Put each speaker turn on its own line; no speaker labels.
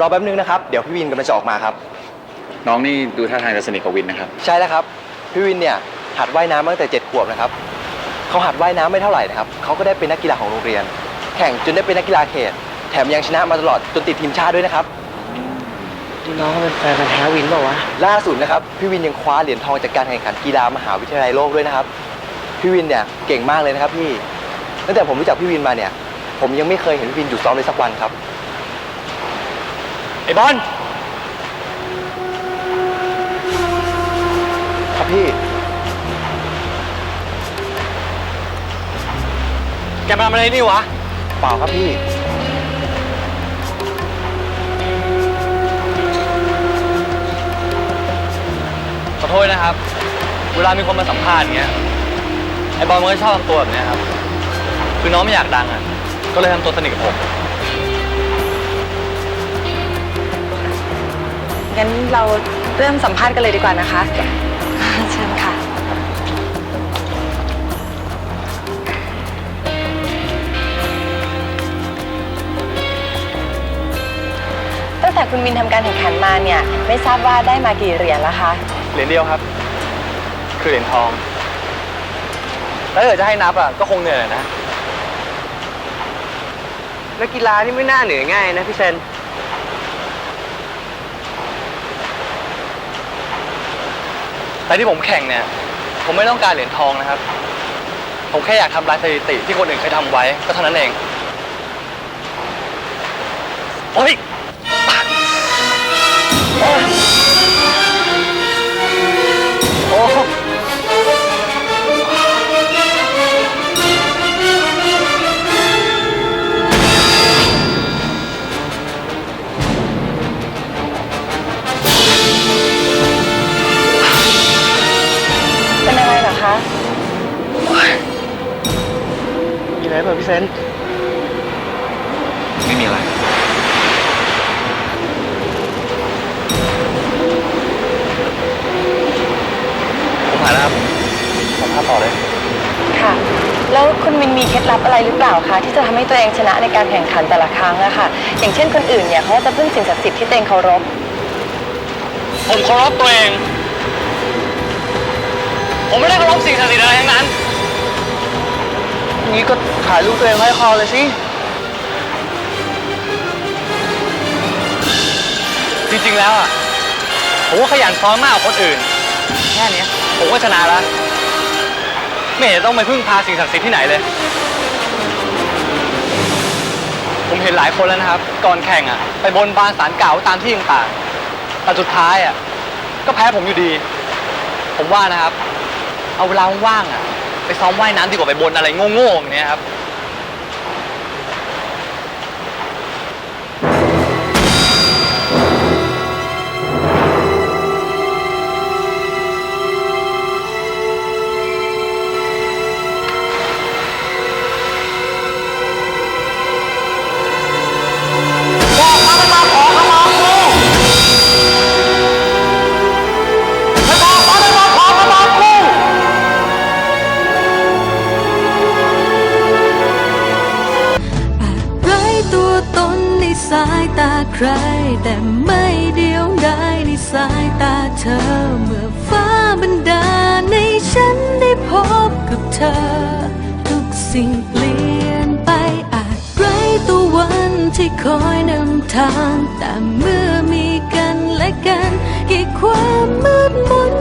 รอแป๊บนึงนะครับ เดี๋ยวพี่วินกำลังจะออกมาครับ
น้องนี่ดูท่าทางจะสนิทกับวินนะครับ
ใช่แล้วครับ พี่วินเนี่ยหัดว่ายน้ำมาตั้งแต่เจ็ดขวบนะครับ เขาหัดว่ายน้ำไม่เท่าไหร่นะครับ เขาก็ได้เป็นนักกีฬาของโรงเรียน แข่งจนได้เป็นนักกีฬาเขต แถมยังชนะมาตลอดจนติดทีมชาติด้วยนะครับ
น้องเป็นแฟนพันธ์แท้วินเปล่าวะ
ล่าสุดนะครับ พี่วินยังคว้าเหรียญทองจากการแข่งขันกีฬามหาวิทยาลัยโลกด้วยนะครับ พี่วินเนี่ยเก่งมากเลยนะครับพี่ ตั้งแต่ผมรู้จักพี่วินมาเนี่ย ผมยังไม่เคยเห็นพี่วินหยุดซ้อมเลยสักวันครับ ไอ้บอลครับพี่ แกมาทำอะไรนี่วะ เปล่าครับพี่
ขอโทษนะครับ เวลามีคนมาสัมภาษณ์อย่างเงี้ย ไอ้บอลมันก็ชอบทำตัวแบบเนี้ยครับ คือน้องไม่อยากดังอะ ก็เลยทำตัวสนิทกับผม
งั้นเราเริ่มสัมภาษณ์กันเลยดีกว่านะคะ เชิญค่ะ ตั้งแต่คุณวินทำการแข่งขันมาเนี่ย ไม่ทราบว่าได้มากี่เหรียญแล้วคะ
เหรียญเดียวครับ คือเหรียญทอง แล้วถ้าเกิดจะให้นับอะก็คงเหนื่อยหน่อยนะ
นักกีฬานี่ไม่น่าเหนื่อยง่ายนะพี่เซน
แต่ที่ผมแข่งเนี่ย ผมไม่ต้องการเหรียญทองนะครับ ผมแค่อยากทำลายสถิติที่คนอื่นเคยทำไว้ก็เท่านั้นเอง โอ๊ย
พี่เซน
ไม่มีอะไร
ผมผ่านแล้วครับผมพาต่อเลย
ค่ะ แล้วคุณวินมีเคล็ดลับอะไรหรือเปล่าคะที่จะทำให้ตัวเองชนะในการแข่งขันแต่ละครั้งอะค่ะ อย่างเช่นคนอื่นเนี่ยเขาก็จะพึ่งสิ่งศักดิ์สิทธิ์ที่ตัวเองเคารพ
ผมเคารพตัวเอง ผมไม่ได้เคารพสิ่งศักดิ์สิทธิ์อะไรทั้งนั้น
งี้ก็ถ่ายรูปตัวเองไว้คอเลยสิ
จริงๆแล้วอะ ผมก็ขยันซ้อมมากกว่าคนอื่น แค่เนี้ยผมก็ชนะแล้ว ไม่เห็นต้องไปพึ่งพาสิ่งศักดิ์สิทธิ์ที่ไหนเลย ผมเห็นหลายคนแล้วนะครับ ก่อนแข่งอะ ไปบนบานสารกล่าวตามที่ต่างๆแต่สุดท้ายอะ ก็แพ้ผมอยู่ดี ผมว่านะครับ เอาเวลาว่างๆอะ ไปซ้อมว่ายน้ำดีกว่าไปบนอะไรโง่ๆอย่างเนี้ยครับ
สายตาใคร แต่ไม่เดียวดายในสายตาเธอ เมื่อฟ้าบันดาลในฉันได้พบกับเธอ ทุกสิ่งเปลี่ยนไปอาจไร้ตัววันที่คอยนำทาง แต่เมื่อมีกันและกันกี่ความมืดมน